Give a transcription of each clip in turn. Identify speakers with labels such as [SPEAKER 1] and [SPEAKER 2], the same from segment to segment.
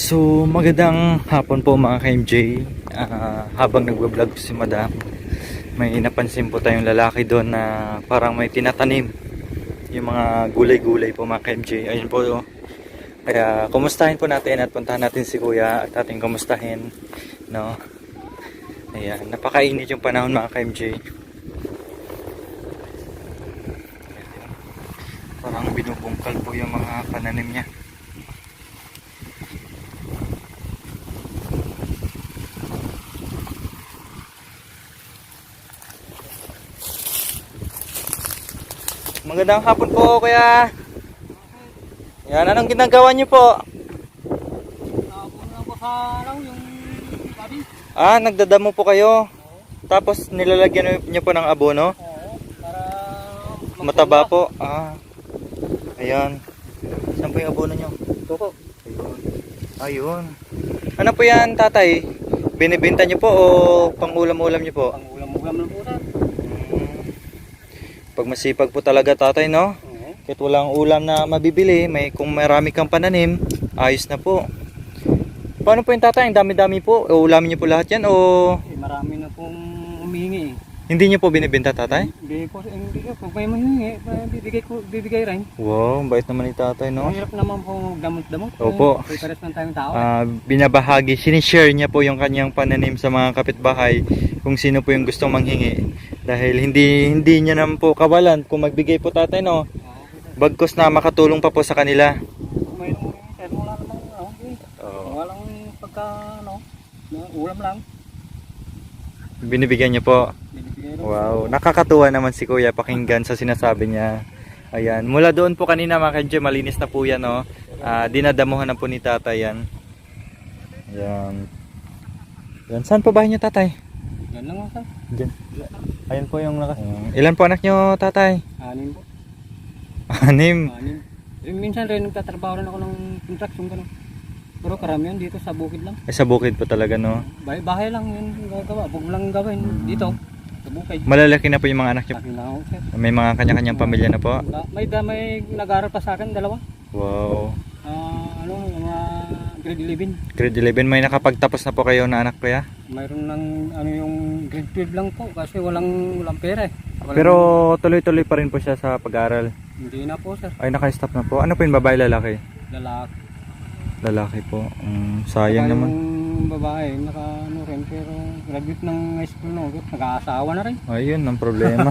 [SPEAKER 1] So, magandang hapon po mga ka-MJ. Ah, habang nagbablog si Madam, may napansin po tayong lalaki doon na parang may tinatanim. Yung mga gulay-gulay po mga ka-MJ. Ayun po. oh. Kaya kumustahin po natin at puntahan natin si Kuya at ating kumustahin. No? Ayan, napakainit yung panahon mga ka-MJ. Parang binubungkal po yung mga pananim niya. Magandang hapon po, kuya. Yan, anong ginagawa niyo po? Ah, nagdadamo po kayo. Tapos nilalagyan niyo po ng abono? Mataba po. Ah. Ayan. Saan po yung abono niyo?
[SPEAKER 2] Ito po.
[SPEAKER 1] Ayun. Ano po yan, tatay? Binibenta niyo po o pangulam-ulam niyo po?
[SPEAKER 2] Pang ulam-ulam lang po sir.
[SPEAKER 1] Pag masipag po talaga tatay, no? Kahit walang ulam na mabibili, may kung marami kang pananim, ayos na po. Paano po yung tatay? Ang dami-dami po. O ulamin niyo po lahat yan o
[SPEAKER 2] Eh, marami na pong humingi eh.
[SPEAKER 1] hindi niyo po binibenta tatay?
[SPEAKER 2] Hindi ko, hindi ko. Kung may mahingi, eh, bibigay ko, bibigay rin.
[SPEAKER 1] Wow, ang bait naman ni tatay, no?
[SPEAKER 2] Mahirap naman po damot-damot.
[SPEAKER 1] Opo.
[SPEAKER 2] Eh, pares ng tayong tao.
[SPEAKER 1] Ah, binabahagi, sinishare niya po yung kanyang pananim sa mga kapitbahay kung sino po yung gustong manghingi. Dahil hindi hindi niya naman po kawalan kung magbigay po tatay, no? Bagkos na makatulong pa po sa kanila.
[SPEAKER 2] May sir, wala ano, eh.
[SPEAKER 1] Oo.
[SPEAKER 2] Walang pagka, ano, na ulam lang.
[SPEAKER 1] Binibigyan niya po.
[SPEAKER 2] Binibigay.
[SPEAKER 1] Wow, nakakatuwa naman si Kuya pakinggan sa sinasabi niya. Ayan, mula doon po kanina mga kanje, malinis na po yan, no? Ah, dinadamuhan na po ni tatay yan. Ayan. Ayan, saan po bahay niyo tatay?
[SPEAKER 2] Yan lang sir.
[SPEAKER 1] Diyan. Ayan po yung naka... Ayan. Ilan po anak niyo tatay?
[SPEAKER 2] Anin po.
[SPEAKER 1] Anim.
[SPEAKER 2] Anin. Eh, minsan rin nagtatrabaho rin ako ng construction gano'n. Pero karamihan dito sa bukid lang.
[SPEAKER 1] Ay, sa bukid po talaga, no?
[SPEAKER 2] Bahay, bahay lang yun gagawa. Huwag lang gawin dito. Sa bukid.
[SPEAKER 1] Malalaki na po yung mga anak
[SPEAKER 2] lang ako sir.
[SPEAKER 1] May mga kanya-kanyang pamilya na po.
[SPEAKER 2] Wala- May, da- may nag-aaral pa sa akin, dalawa.
[SPEAKER 1] Wow.
[SPEAKER 2] Ah, ano, mga grade 11.
[SPEAKER 1] Grade 11, may nakapagtapos na po kayo na anak kuya?
[SPEAKER 2] Mayroon ng ano yung grade 12 lang po kasi walang walang pera eh. Walang-
[SPEAKER 1] Pero tuloy-tuloy pa rin po siya sa pag-aaral.
[SPEAKER 2] hindi na po sir.
[SPEAKER 1] Ay, naka-stop na po. Ano po yung babae lalaki?
[SPEAKER 2] Lalaki.
[SPEAKER 1] Lalaki po. Mm, sayang
[SPEAKER 2] Saka
[SPEAKER 1] naman.
[SPEAKER 2] Yung babae, naka ano rin, pero graduate ng high school no, nag-aasawa na rin.
[SPEAKER 1] Ayun, ang problema.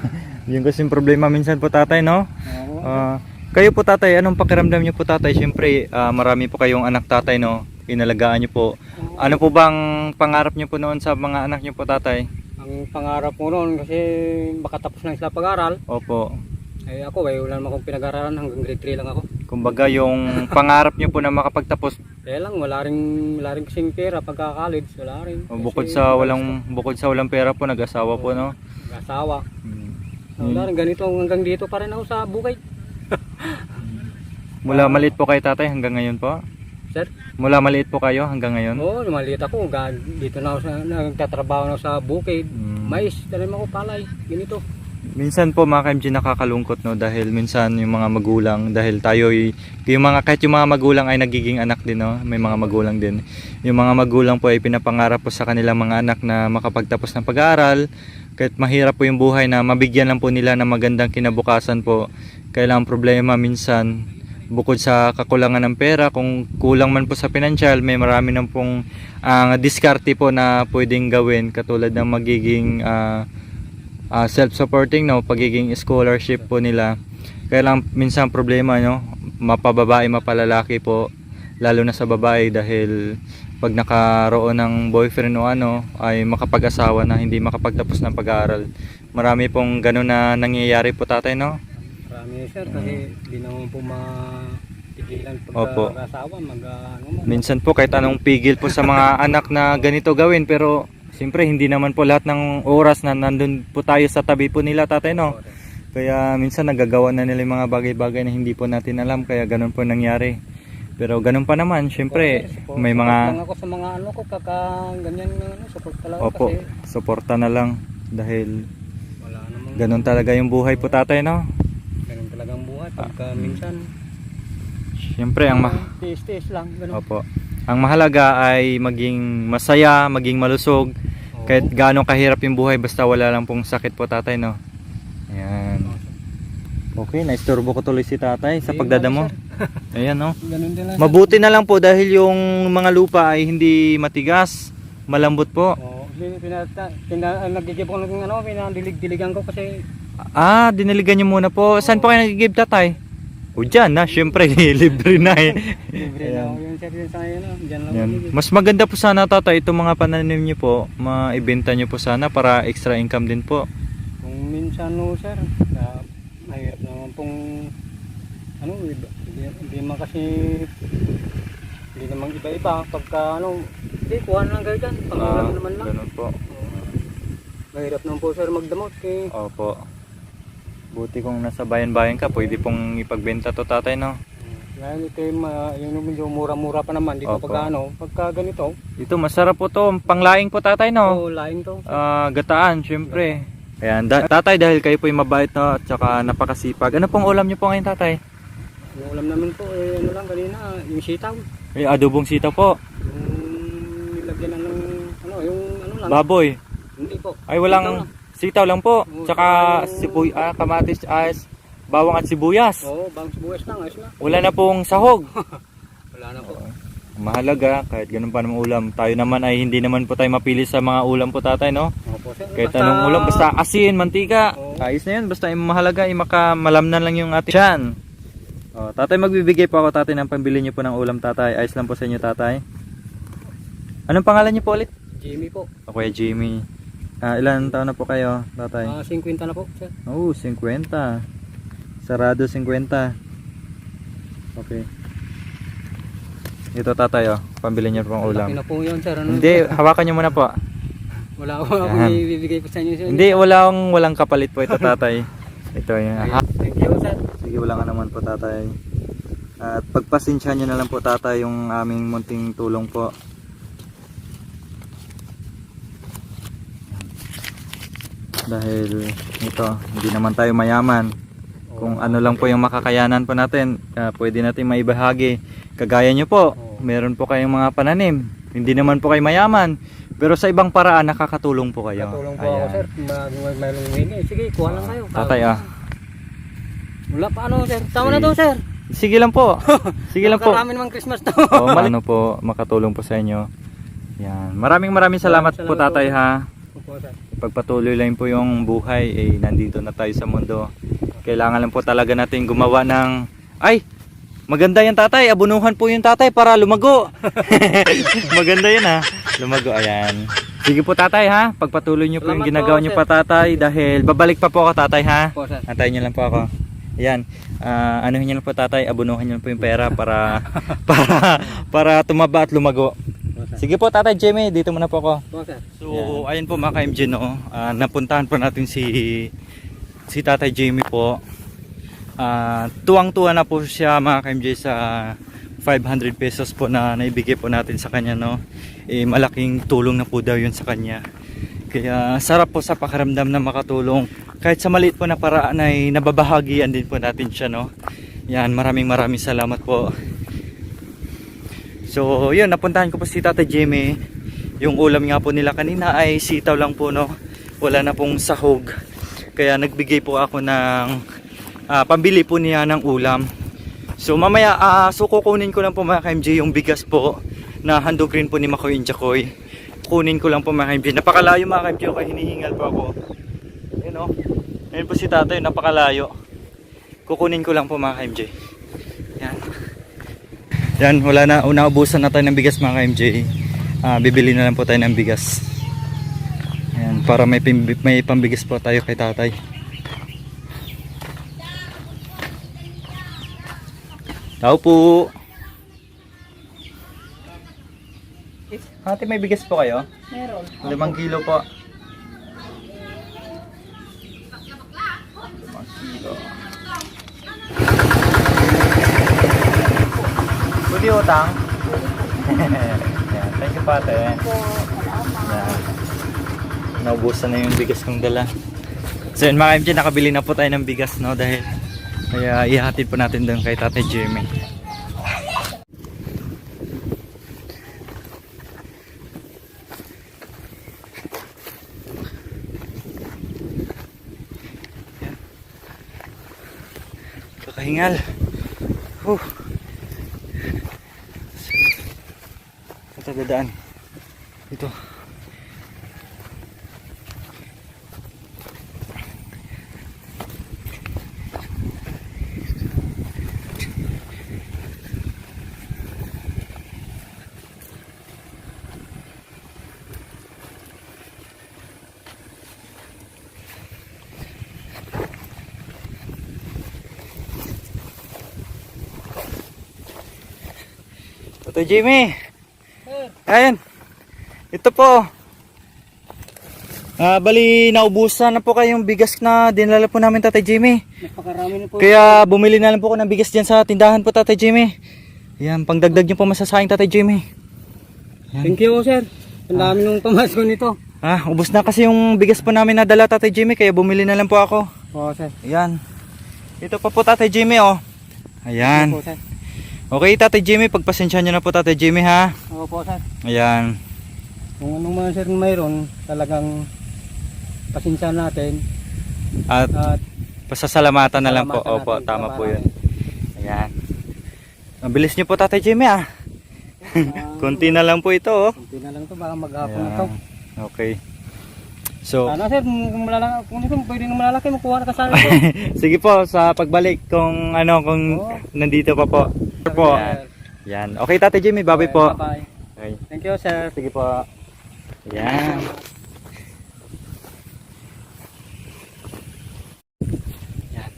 [SPEAKER 1] Yun kasi yung problema minsan po tatay, no?
[SPEAKER 2] Oo.
[SPEAKER 1] Ah, kayo po tatay, anong pakiramdam niyo po tatay? Siyempre, ah, marami po kayong anak tatay, no? Inalagaan niyo po. Ano po bang pangarap niyo po noon sa mga anak niyo po tatay?
[SPEAKER 2] Ang pangarap ko noon kasi makatapos na sila pag-aral.
[SPEAKER 1] Opo.
[SPEAKER 2] Eh ako, eh, wala naman akong pinag-aralan hanggang grade 3 lang ako.
[SPEAKER 1] Kumbaga yung pangarap niyo po na makapagtapos
[SPEAKER 2] Kaya lang, wala rin, wala rin kasing pera pagka-college, wala rin.
[SPEAKER 1] o, bukod sa walang bukod sa walang pera po nag-asawa po, no?
[SPEAKER 2] Asawa.
[SPEAKER 1] Mm.
[SPEAKER 2] Wala rin, ganito hanggang dito pa rin ako sa bukid.
[SPEAKER 1] Mula maliit po kayo tatay hanggang ngayon po?
[SPEAKER 2] Sir?
[SPEAKER 1] Mula maliit po kayo hanggang ngayon?
[SPEAKER 2] Oo, maliit ako. Dito na ako sa, nagtatrabaho na sa bukid.
[SPEAKER 1] Mm.
[SPEAKER 2] Mais, tanim ako palay. Ganito.
[SPEAKER 1] Minsan po mga KMG nakakalungkot no dahil minsan yung mga magulang dahil tayo yung mga kahit yung mga magulang ay nagiging anak din no may mga magulang din yung mga magulang po ay pinapangarap po sa kanilang mga anak na makapagtapos ng pag-aaral kahit mahirap po yung buhay na mabigyan lang po nila ng magandang kinabukasan po kailang problema minsan bukod sa kakulangan ng pera kung kulang man po sa pinansyal may marami nang pong ah, diskarte po na pwedeng gawin katulad ng magiging ah, ah, self-supporting no pagiging scholarship po nila. Kaya lang minsan problema no mapababae mapalalaki po lalo na sa babae dahil pag nakaroon ng boyfriend o ano ay makapag-asawa na hindi makapagtapos ng pag-aaral. Marami pong ganun na nangyayari po tatay no
[SPEAKER 2] Marami sir, kasi di naman po matigilan
[SPEAKER 1] Opo.
[SPEAKER 2] pagka-asawa. Mag, ano mo.
[SPEAKER 1] minsan po kahit anong pigil po sa mga anak na ganito gawin pero siyempre hindi naman po lahat ng oras na nandun po tayo sa tabi po nila tatay no Kaya minsan nagagawa na nila yung mga bagay-bagay na hindi po natin alam kaya ganun po nangyari. Pero ganun pa naman, syempre
[SPEAKER 2] Support-
[SPEAKER 1] may
[SPEAKER 2] support lang
[SPEAKER 1] mga
[SPEAKER 2] ako sa mga ano ko, kaka ganyan ano, support talaga
[SPEAKER 1] opo,
[SPEAKER 2] kasi
[SPEAKER 1] suporta na lang dahil
[SPEAKER 2] wala namang
[SPEAKER 1] ganun talaga yung buhay po tatay no.
[SPEAKER 2] Pagka
[SPEAKER 1] Ah, mm.
[SPEAKER 2] minsan,
[SPEAKER 1] Syempre ang ma
[SPEAKER 2] tiis-tiis lang. Ganun.
[SPEAKER 1] Opo. Ang mahalaga ay maging masaya, maging malusog,
[SPEAKER 2] Oo.
[SPEAKER 1] kahit gaano kahirap yung buhay basta wala lang pong sakit po tatay no. Ayan. Okay, naisturbo ko tuloy si tatay sa
[SPEAKER 2] Hindi,
[SPEAKER 1] pagdadamo. Ayan no.
[SPEAKER 2] Ganun din lang. sir.
[SPEAKER 1] Mabuti na lang po dahil yung mga lupa ay hindi matigas, malambot po.
[SPEAKER 2] Oo. Pin- Pinata, pina, ah, nagigib ako ng ano, pinadilig-diligan ko kasi
[SPEAKER 1] Ah, diniligan niyo muna po. Saan po kayo nag-give tatay? O dyan na, syempre libre na eh.
[SPEAKER 2] libre na ako yung yun sa ngayon. no? Diyan lang
[SPEAKER 1] Yan. Mas maganda po sana tatay itong mga pananim niyo po, maibenta niyo po sana para extra income din po.
[SPEAKER 2] Kung minsan no sir, uh, mahirap naman pong ano, hindi, hindi naman kasi hindi naman iba-iba. Pagka ano, hindi, kuha na lang kayo dyan. Pag
[SPEAKER 1] Ah,
[SPEAKER 2] naman lang.
[SPEAKER 1] ganun po.
[SPEAKER 2] Mahirap naman po sir magdamot kay
[SPEAKER 1] Opo. Buti kung nasa bayan-bayan ka, pwede pong ipagbenta to tatay no.
[SPEAKER 2] Ngayon ito yung, uh, yung medyo mura-mura pa naman dito
[SPEAKER 1] Opo.
[SPEAKER 2] pagka ano, pagka ganito,
[SPEAKER 1] Ito masarap po to, panglaing po tatay no.
[SPEAKER 2] oh, laing to.
[SPEAKER 1] Ah, gataan, syempre. Ayan, da- tatay dahil kayo po yung mabait no, at saka napakasipag. Ano pong ulam niyo po ngayon tatay?
[SPEAKER 2] Yung ulam namin po, eh, ano lang kanina, yung sitaw.
[SPEAKER 1] Ay, adobong sitaw po.
[SPEAKER 2] Yung nilagyan na ng, ano, yung ano lang.
[SPEAKER 1] Baboy.
[SPEAKER 2] Hindi po.
[SPEAKER 1] Ay
[SPEAKER 2] Sitaw
[SPEAKER 1] walang
[SPEAKER 2] lang.
[SPEAKER 1] Sitaw lang po. Tsaka
[SPEAKER 2] saka yung-
[SPEAKER 1] sibuy, ah, kamatis, as, bawang at sibuyas.
[SPEAKER 2] Oo, bangs buwes lang, ayos na.
[SPEAKER 1] Wala na pong sahog.
[SPEAKER 2] Wala na po.
[SPEAKER 1] Mahalaga, kahit ganun pa naman ulam. Tayo naman ay hindi naman po tayo mapili sa mga ulam po tatay, no?
[SPEAKER 2] Opo, sir.
[SPEAKER 1] Kahit anong ulam, basta asin, mantika.
[SPEAKER 2] Oo.
[SPEAKER 1] Ayos na yun, basta yung mahalaga ay makamalamnan lang yung ating tiyan. Oh, tatay, magbibigay po ako tatay ng pambili niyo po ng ulam tatay. Ayos lang po sa inyo tatay. Anong pangalan niyo po ulit?
[SPEAKER 2] Jimmy po.
[SPEAKER 1] Ako Kuya Jimmy. Ah, ilan taon na po kayo, tatay?
[SPEAKER 2] Ah, 50 na po, sir.
[SPEAKER 1] Oh, 50. Sarado 50. Okay. Ito tatay oh, pambili niyo pong
[SPEAKER 2] Laki
[SPEAKER 1] ulam.
[SPEAKER 2] na po yun, sir. Ano?
[SPEAKER 1] Hindi, hawakan niyo muna po.
[SPEAKER 2] Wala ko ako
[SPEAKER 1] Yan.
[SPEAKER 2] ibibigay po sa inyo, sir.
[SPEAKER 1] Hindi, walang walang kapalit po ito tatay. Ito yung
[SPEAKER 2] Ayun, Thank you, sir.
[SPEAKER 1] Sige, wala nga naman po tatay. At pagpasensya niyo na lang po tatay yung aming munting tulong po. Dahil ito, hindi naman tayo mayaman. Kung ano lang po yung makakayanan po natin, ah, pwede natin maibahagi. Kagaya nyo po, meron po kayong mga pananim. Hindi naman po kayo mayaman. Pero sa ibang paraan, nakakatulong po kayo.
[SPEAKER 2] Katulong po ako,
[SPEAKER 1] Ayan.
[SPEAKER 2] sir. Mag may mayroong wingi. Sige, kuha lang kayo.
[SPEAKER 1] Tatay ah.
[SPEAKER 2] Wala pa ano, sir. Tama na to, sir.
[SPEAKER 1] Sige lang po. Sige lang po.
[SPEAKER 2] Karami naman Christmas to.
[SPEAKER 1] o ano po makatulong po sa inyo. Yan. Maraming maraming salamat,
[SPEAKER 2] Maraming
[SPEAKER 1] po
[SPEAKER 2] salamat
[SPEAKER 1] tatay
[SPEAKER 2] po.
[SPEAKER 1] ha.
[SPEAKER 2] Sir.
[SPEAKER 1] Pagpatuloy lang po yung buhay eh nandito na tayo sa mundo. Kailangan lang po talaga natin gumawa ng ay maganda yan tatay, abunuhan po yung tatay para lumago. maganda yan ha. Lumago ayan. Sige po tatay ha, pagpatuloy niyo po yung ginagawa
[SPEAKER 2] po, sir.
[SPEAKER 1] pa tatay dahil babalik pa po ako tatay ha.
[SPEAKER 2] Opo, sir.
[SPEAKER 1] Antayin niyo lang po ako. Ayan. Ah, anuhin niyo lang po tatay, abunuhan niyo lang po yung pera para para para tumaba at lumago. Sige po tatay Jimmy, dito muna po ako.
[SPEAKER 2] Sir.
[SPEAKER 1] So, ayun po mga ka-MJ no. Ah, napuntahan po natin si si Tatay Jamie po. Ah, tuwang-tuwa na po siya mga ka-MJ sa 500 pesos po na naibigay po natin sa kanya no. Eh, malaking tulong na po daw yun sa kanya. Kaya sarap po sa pakiramdam na makatulong. Kahit sa maliit po na paraan ay nababahagian din po natin siya no. Yan, maraming maraming salamat po. So, yun, napuntahan ko po si Tata Jimmy. Yung ulam nga po nila kanina ay sitaw lang po, no? Wala na pong sahog. Kaya nagbigay po ako ng ah, pambili po niya ng ulam. So, mamaya, ah, so kukunin ko lang po mga ka-MJ yung bigas po na handog rin po ni Makoy Injakoy. Kunin ko lang po mga ka-MJ. Napakalayo mga ka-MJ, kaya hinihingal po ako. Yun, no? Ayun po si tatay, napakalayo. Kukunin ko lang po mga ka-MJ. Yan. Wala na. Unaubusan na tayo ng bigas mga ka-MJ. Ah, bibili na lang po tayo ng bigas. Ayan, para may, may pambigas po tayo kay tatay. Tao po. Ate, may bigas po kayo?
[SPEAKER 2] Meron.
[SPEAKER 1] Limang kilo po. utang. yeah, thank you pate. Yeah. Naubusan na yung bigas kong dala. So yun mga MJ, nakabili na po tayo ng bigas no dahil kaya uh, ihatid po natin doon kay Tate Jimmy. Kakahingal. Huh. Dadaan. Ito. Ito Jimmy. Ayan. Ito po. Ah, bali naubusan na po kayong bigas na dinala po namin Tatay Jimmy.
[SPEAKER 2] napakarami na po.
[SPEAKER 1] Kaya bumili na lang po ako ng bigas diyan sa tindahan po Tatay Jimmy. Yan, pangdagdag niyo po masasayang Tatay Jimmy.
[SPEAKER 2] Thank you, sir. Ang dami nung tumasko nito.
[SPEAKER 1] Ah, ubos na kasi yung bigas po namin nadala Tatay Jimmy kaya bumili na lang po ako.
[SPEAKER 2] Oo, sir.
[SPEAKER 1] Ayan. Ito pa po Tatay Jimmy oh. Ayan.
[SPEAKER 2] Opo, sir.
[SPEAKER 1] Okay Tatay Jimmy, pagpasensya niyo na po Tatay Jimmy ha.
[SPEAKER 2] Opo, sir.
[SPEAKER 1] Ayan.
[SPEAKER 2] Kung anong mga sir mayroon, talagang pasensya natin.
[SPEAKER 1] At
[SPEAKER 2] At
[SPEAKER 1] pasasalamatan na lang po.
[SPEAKER 2] salamatan
[SPEAKER 1] Opo,
[SPEAKER 2] natin
[SPEAKER 1] tama po yun. Ayan. Ang bilis niyo po Tatay Jimmy ah. Kunti na lang po ito oh.
[SPEAKER 2] Kunti na lang to, baka maghapon na to.
[SPEAKER 1] Ayan. Okay. So,
[SPEAKER 2] Sana sir, kung malalaki, kung hindi pwede ng malalaki, makuha na kasali ko.
[SPEAKER 1] sige po sa pagbalik kung ano kung
[SPEAKER 2] Oo.
[SPEAKER 1] nandito pa po. Ito po.
[SPEAKER 2] Sir.
[SPEAKER 1] Yan. Okay Tatay Jimmy, bye po.
[SPEAKER 2] Bye-bye.
[SPEAKER 1] Okay.
[SPEAKER 2] Thank you, sir.
[SPEAKER 1] Sige po. Yan. Yan.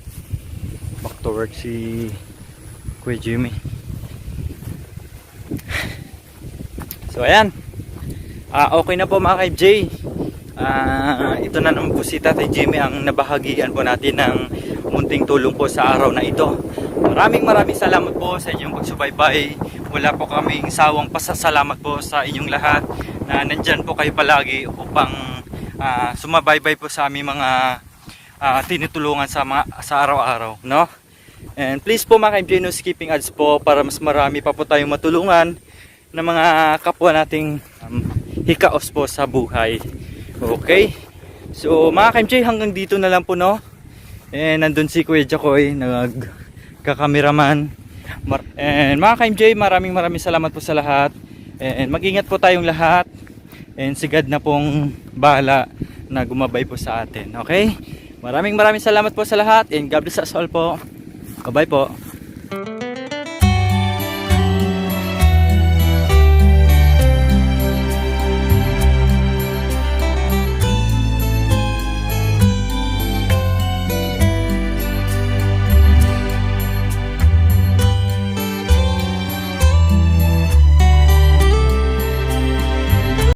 [SPEAKER 1] Back to work si Kuya Jimmy. So ayan. Ah okay na po mga kay Jay. Ah ito na naman po si Tatay Jimmy ang nabahagian po natin ng munting tulong po sa araw na ito. Maraming maraming salamat po sa inyong pagsubaybay. Wala po kaming sawang pasasalamat po sa inyong lahat na nandyan po kayo palagi upang ah, sumabaybay po sa aming mga ah, tinutulungan sa mga sa araw-araw, no? And please po mga ka-MJ, no skipping ads po para mas marami pa po tayong matulungan ng mga kapwa nating um, hikaos po sa buhay. Okay? So mga ka-MJ, hanggang dito na lang po, no? And nandun si Kuya Jacoy, nagkakameraman. Mar- And mga ka-MJ, maraming maraming salamat po sa lahat. And mag-ingat po tayong lahat. And si God na pong bahala na gumabay po sa atin. Okay? Maraming maraming salamat po sa lahat. And God bless us all po. Bye-bye po.